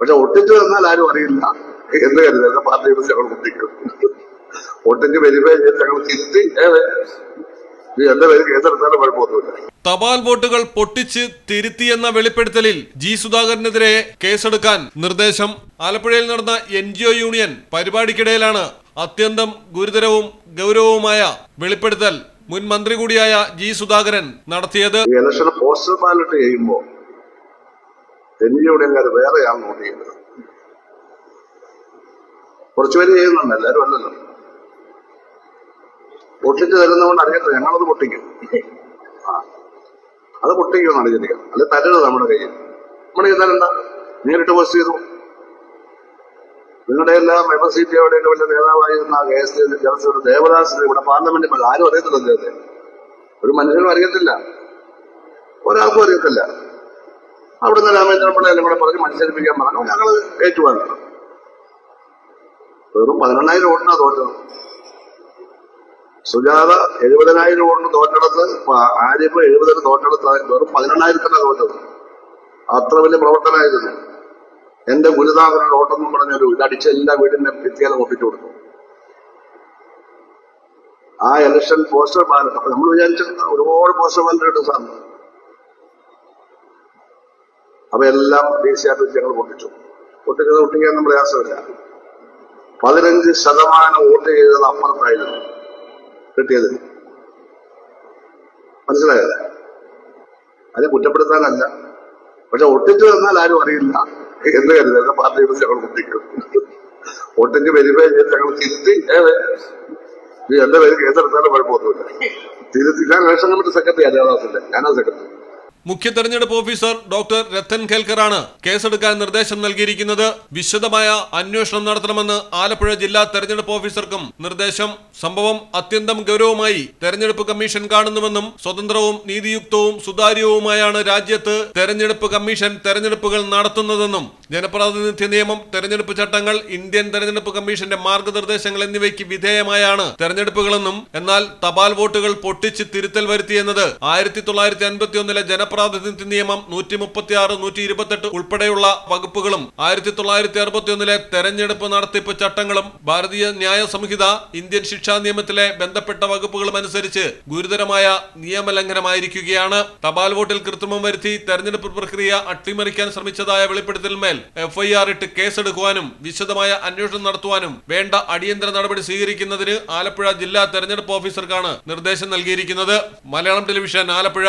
പക്ഷെ ഒട്ടിച്ചു തന്നാൽ ആരും അറിയില്ല എന്ന് കരുതരുത് പാർട്ടിയുടെ ഞങ്ങൾ ഒട്ടിക്കും ഒട്ടിച്ച് വെരിഫൈ ചെയ്ത് ഞങ്ങൾ തിരുത്തി. ഏത് ഇത് എന്റെ പേര് കേസെടുത്താലും കുഴപ്പമൊന്നുമില്ല. തപാൽ വോട്ടുകൾ പൊട്ടിച്ച് തിരുത്തിയെന്ന വെളിപ്പെടുത്തലിൽ ജി സുധാകരനെതിരെ കേസെടുക്കാൻ നിർദ്ദേശം. ആലപ്പുഴയിൽ നടന്ന എൻ യൂണിയൻ പരിപാടിക്കിടയിലാണ് അത്യന്തം ഗുരുതരവും ഗൗരവവുമായ വെളിപ്പെടുത്തൽ മുൻ മന്ത്രി കൂടിയായ ജി സുധാകരൻ നടത്തിയത്. ഇലക്ഷൻ പോസ്റ്റൽ ബാലറ്റ് ചെയ്യുമ്പോൾ എൻ ജി യൂണിയൻകാർ വേറെയാണ് നോട്ട് ചെയ്യുന്നത് കുറച്ചുപേര് ചെയ്യുന്നുണ്ട് എല്ലാവരും അല്ലല്ലോ. പൊട്ടിച്ച് തരുന്നതുകൊണ്ട് അറിയത്തില്ല ഞങ്ങളത് പൊട്ടിക്കും. ആ. അത് പൊട്ടിക്കുമെന്ന് ചിന്തിക്കുക അല്ലെ തരരുത് നമ്മുടെ കയ്യിൽ. നമ്മുടെ കയ്യിൽ തരണ്ട. നേരിട്ട് പോസ്റ്റ് ചെയ്തു. നിങ്ങളുടെ എല്ലാം എം എസ് സി ടി വലിയ നേതാവായിരുന്ന കെ എസ് ജനറൽ ദേവദാസ് ഇവിടെ പാർലമെന്റിൽ ആരും അറിയത്തില്ല അദ്ദേഹത്തെ. ഒരു മനുഷ്യനും അറിയത്തില്ല. ഒരാൾക്കും അറിയത്തില്ല. അവിടുന്ന് രാമേന്ദ്രൻ പിള്ള എല്ലാം കൂടെ പറഞ്ഞ് മത്സരിപ്പിക്കാൻ പറഞ്ഞു. ഞങ്ങൾ ഏറ്റുവാങ്ങി. വെറും പതിനെണ്ണായിരം ഓടിനാ തോറ്റത്. സുജാത എഴുപതിനായിരം ഓടിന് തോറ്റെടുത്ത് ആര്യപ്പ് എഴുപതിന് തോറ്റെടുത്ത് വെറും പതിനെണ്ണായിരത്തിനാ തോറ്റത്. അത്ര വലിയ പ്രവർത്തനമായിരുന്നു. എന്റെ ഗുരുനാഥനോട് ഓട്ടെന്നും പറഞ്ഞൊരു ഇതടിച്ച എല്ലാ വീടിന്റെ ഭിത്തിയാലും ഒപ്പിച്ചു കൊടുത്തു. ആ ഇലക്ഷൻ പോസ്റ്റർ ബാലറ്റ് അപ്പൊ നമ്മൾ വിചാരിച്ചിരുന്ന ഒരുപാട് പോസ്റ്റർ ബാലറ്റ് കിട്ടും സാറിന്. സി ആർ ഞങ്ങൾ പൊട്ടിച്ചു പൊട്ടിച്ചത് പൊട്ടിക്കാൻ നമ്മൾ പ്രയാസമില്ല പതിനഞ്ച് ശതമാനം വോട്ട് ചെയ്തത് അപ്പുറത്തായിരുന്നു കിട്ടിയത്. മനസ്സിലായല്ലേ അത് കുറ്റപ്പെടുത്താനല്ല. പക്ഷെ ഒട്ടിച്ചു തന്നാൽ ആരും അറിയില്ല എന്ന് കരുതരുത് പാർട്ടിയുടെ ഞങ്ങൾ ഒട്ടിക്കും ഒട്ടിച്ച് വെരിഫൈ ചെയ്ത് ഞങ്ങൾ തിരുത്തി. എന്റെ പേര് കേസെടുത്താലും കുഴപ്പമൊന്നുമില്ല. തിരുത്തി ഞാൻ ഇലക്ഷൻ കമ്മിറ്റി സെക്രട്ടറി അജാദാസിന്റെ ഞാനാ സെക്രട്ടറി. മുഖ്യ തെരഞ്ഞെടുപ്പ് ഓഫീസർ ഡോക്ടർ രത്തൻ ഖേൽക്കറാണ് കേസെടുക്കാൻ നിർദ്ദേശം നൽകിയിരിക്കുന്നത്. വിശദമായ അന്വേഷണം നടത്തണമെന്ന് ആലപ്പുഴ ജില്ലാ തെരഞ്ഞെടുപ്പ് ഓഫീസർക്കും നിർദ്ദേശം. സംഭവം അത്യന്തം ഗൗരവമായി തെരഞ്ഞെടുപ്പ് കമ്മീഷൻ കാണുന്നുവെന്നും സ്വതന്ത്രവും നീതിയുക്തവും സുതാര്യവുമായാണ് രാജ്യത്ത് തെരഞ്ഞെടുപ്പ് കമ്മീഷൻ തെരഞ്ഞെടുപ്പുകൾ നടത്തുന്നതെന്നും ജനപ്രാതിനിധ്യ നിയമം തെരഞ്ഞെടുപ്പ് ചട്ടങ്ങൾ ഇന്ത്യൻ തെരഞ്ഞെടുപ്പ് കമ്മീഷന്റെ മാർഗനിർദ്ദേശങ്ങൾ എന്നിവയ്ക്ക് വിധേയമായാണ് തെരഞ്ഞെടുപ്പുകളെന്നും എന്നാൽ തപാൽ വോട്ടുകൾ പൊട്ടിച്ച് തിരുത്തൽ വരുത്തിയെന്നത് ആയിരത്തി തൊള്ളായിരത്തി അൻപത്തി ഒന്നിലെ ജനപ്രാതിനിധ്യ നിയമം നൂറ്റി മുപ്പത്തി ആറ് നൂറ്റി ഇരുപത്തെട്ട് ഉൾപ്പെടെയുള്ള വകുപ്പുകളും ആയിരത്തി തൊള്ളായിരത്തി അറുപത്തി ഒന്നിലെ തെരഞ്ഞെടുപ്പ് നടത്തിപ്പ് ചട്ടങ്ങളും ഭാരതീയ ന്യായ സംഹിത ഇന്ത്യൻ ശിക്ഷാ നിയമത്തിലെ ബന്ധപ്പെട്ട വകുപ്പുകളും അനുസരിച്ച് ഗുരുതരമായ നിയമലംഘനമായിരിക്കുകയാണ്. തപാൽ വോട്ടിൽ കൃത്രിമം വരുത്തി തെരഞ്ഞെടുപ്പ് പ്രക്രിയ അട്ടിമറിക്കാൻ ശ്രമിച്ചതായ വെളിപ്പെടുത്തലിന്മേൽ എഫ്ഐആർ ഇട്ട് കേസെടുക്കുവാനും വിശദമായ അന്വേഷണം നടത്തുവാനും വേണ്ട അടിയന്തര നടപടി സ്വീകരിക്കുന്നതിന് ആലപ്പുഴ ജില്ലാ തെരഞ്ഞെടുപ്പ് ഓഫീസർക്കാണ് നിർദ്ദേശം നൽകിയിരിക്കുന്നത്. Malayalam television Alappuzha